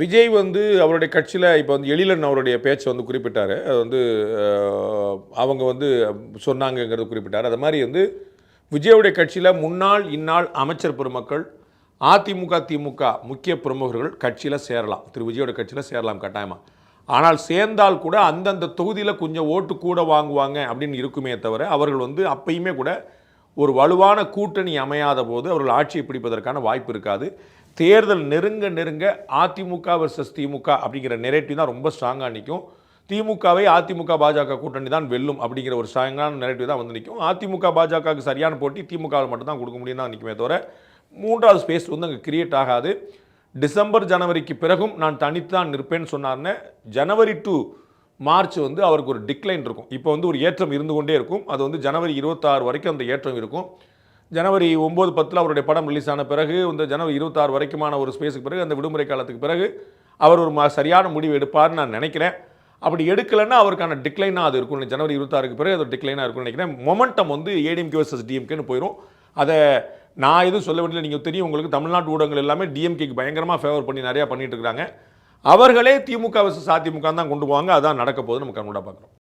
விஜய் வந்து அவருடைய கட்சியில் இப்போ வந்து எழிலன் அவருடைய பேச்சை வந்து குறிப்பிட்டார். அது வந்து அவங்க வந்து சொன்னாங்கங்கிறது குறிப்பிட்டார். அது மாதிரி வந்து விஜயுடைய கட்சியில் முன்னாள் இந்நாள் அமைச்சர் பெருமக்கள் அதிமுக திமுக முக்கிய பிரமுகர்கள் கட்சியில் சேரலாம். திரு விஜயோட கட்சியில் சேரலாம் கட்டாயமாக ஆனால் சேர்ந்தால் கூட அந்தந்த தொகுதியில் கொஞ்சம் ஓட்டு கூட வாங்குவாங்க அப்படின்னு இருக்குமே தவிர அவர்கள் வந்து அப்பயுமே கூட ஒரு வலுவான கூட்டணி அமையாத போது அவர்கள் ஆட்சியை பிடிப்பதற்கான வாய்ப்பு இருக்காது. தேர்தல் நெருங்க நெருங்க அதிமுக வர்சஸ் திமுக அப்படிங்கிற நெரேட்டிவ் தான் ரொம்ப ஸ்ட்ராங்காக நிற்கும் திமுகவை அதிமுக பாஜக கூட்டணி தான் வெல்லும் அப்படிங்கிற ஒரு ஸ்ட்ராங்கான நெரேட்டிவ் தான் வந்து நிற்கும் அதிமுக பாஜகவுக்கு சரியான போட்டி திமுகவில் மட்டும்தான் கொடுக்க முடியும் தான் நிற்குமே தவிர மூன்றாவது ஸ்பேஸ் வந்து அங்கே கிரியேட் ஆகாது. டிசம்பர் ஜனவரிக்கு பிறகும் நான் தனித்தான் நிற்பேன்னு சொன்னார்னே ஜனவரி டு மார்ச் வந்து அவருக்கு ஒரு டிக்ளைன் இருக்கும். இப்போ வந்து ஒரு ஏற்றம் இருந்து கொண்டே இருக்கும். அது வந்து ஜனவரி இருபத்தாறு வரைக்கும் அந்த ஏற்றம் இருக்கும். ஜனவரி ஒம்பது பத்தில் அவருடைய படம் ரிலீஸ் ஆன பிறகு இந்த ஜனவரி இருபத்தாறு வரைக்குமான ஒரு ஸ்பேஸுக்கு பிறகு அந்த விடுமுறை காலத்துக்கு பிறகு அவர் ஒரு சரியான முடிவு எடுப்பார்னு நான் நினைக்கிறேன். அப்படி எடுக்கலைன்னா அவருக்கான டிக்ளைனாக அது இருக்கும். ஜனவரி இருபத்தாறுக்கு பிறகு அது டிக்ளைனாக இருக்கும்னு நினைக்கிறேன். மொமெண்டம் வந்து ஏடிஎம்கே வர்சஸ் டிஎம்கேன்னு போயிடும் அதை நான் எதுவும் சொல்ல வேண்டியது நீங்கள் தெரியும் உங்களுக்கு தமிழ்நாட்டு ஊடகங்கள் எல்லாமே டிஎம்கேக்கு பயங்கரமாக ஃபேவர் பண்ணி நிறையா பண்ணிகிட்டு இருக்காங்க. அவர்களே திமுக வர்சஸ் அதிமுக தான் கொண்டு போவாங்க. அதான் நடக்க போகுது நம்ம கண்கூட பார்க்குறோம்.